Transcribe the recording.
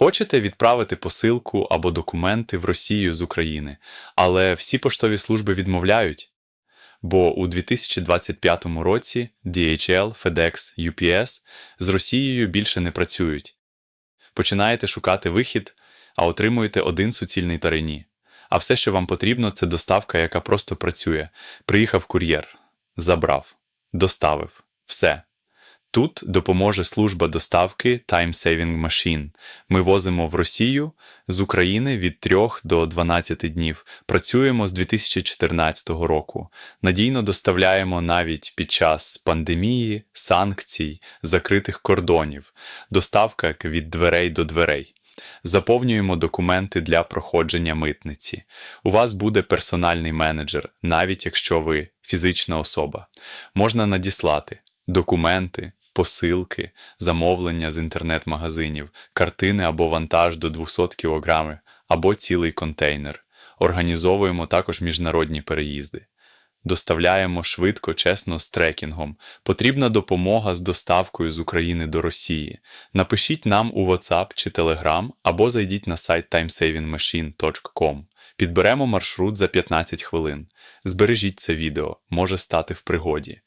Хочете відправити посилку або документи в Росію з України, але всі поштові служби відмовляють? Бо у 2025 році DHL, FedEx, UPS з Росією більше не працюють. Починаєте шукати вихід, а отримуєте один суцільний тарині. А все, що вам потрібно, це доставка, яка просто працює. Приїхав кур'єр, забрав, доставив. Все. Тут допоможе служба доставки Time Saving Machine. Ми возимо в Росію з України від 3 до 12 днів. Працюємо з 2014 року. Надійно доставляємо навіть під час пандемії, санкцій, закритих кордонів, доставка від дверей до дверей. Заповнюємо документи для проходження митниці. У вас буде персональний менеджер, навіть якщо ви фізична особа. Можна надіслати документи, посилки, замовлення з інтернет-магазинів, картини або вантаж до 200 кг, або цілий контейнер. Організовуємо також міжнародні переїзди. Доставляємо швидко, чесно з трекінгом. Потрібна допомога з доставкою з України до Росії. Напишіть нам у WhatsApp чи Telegram або зайдіть на сайт timesavingmachine.com. Підберемо маршрут за 15 хвилин. Збережіть це відео, може стати в пригоді.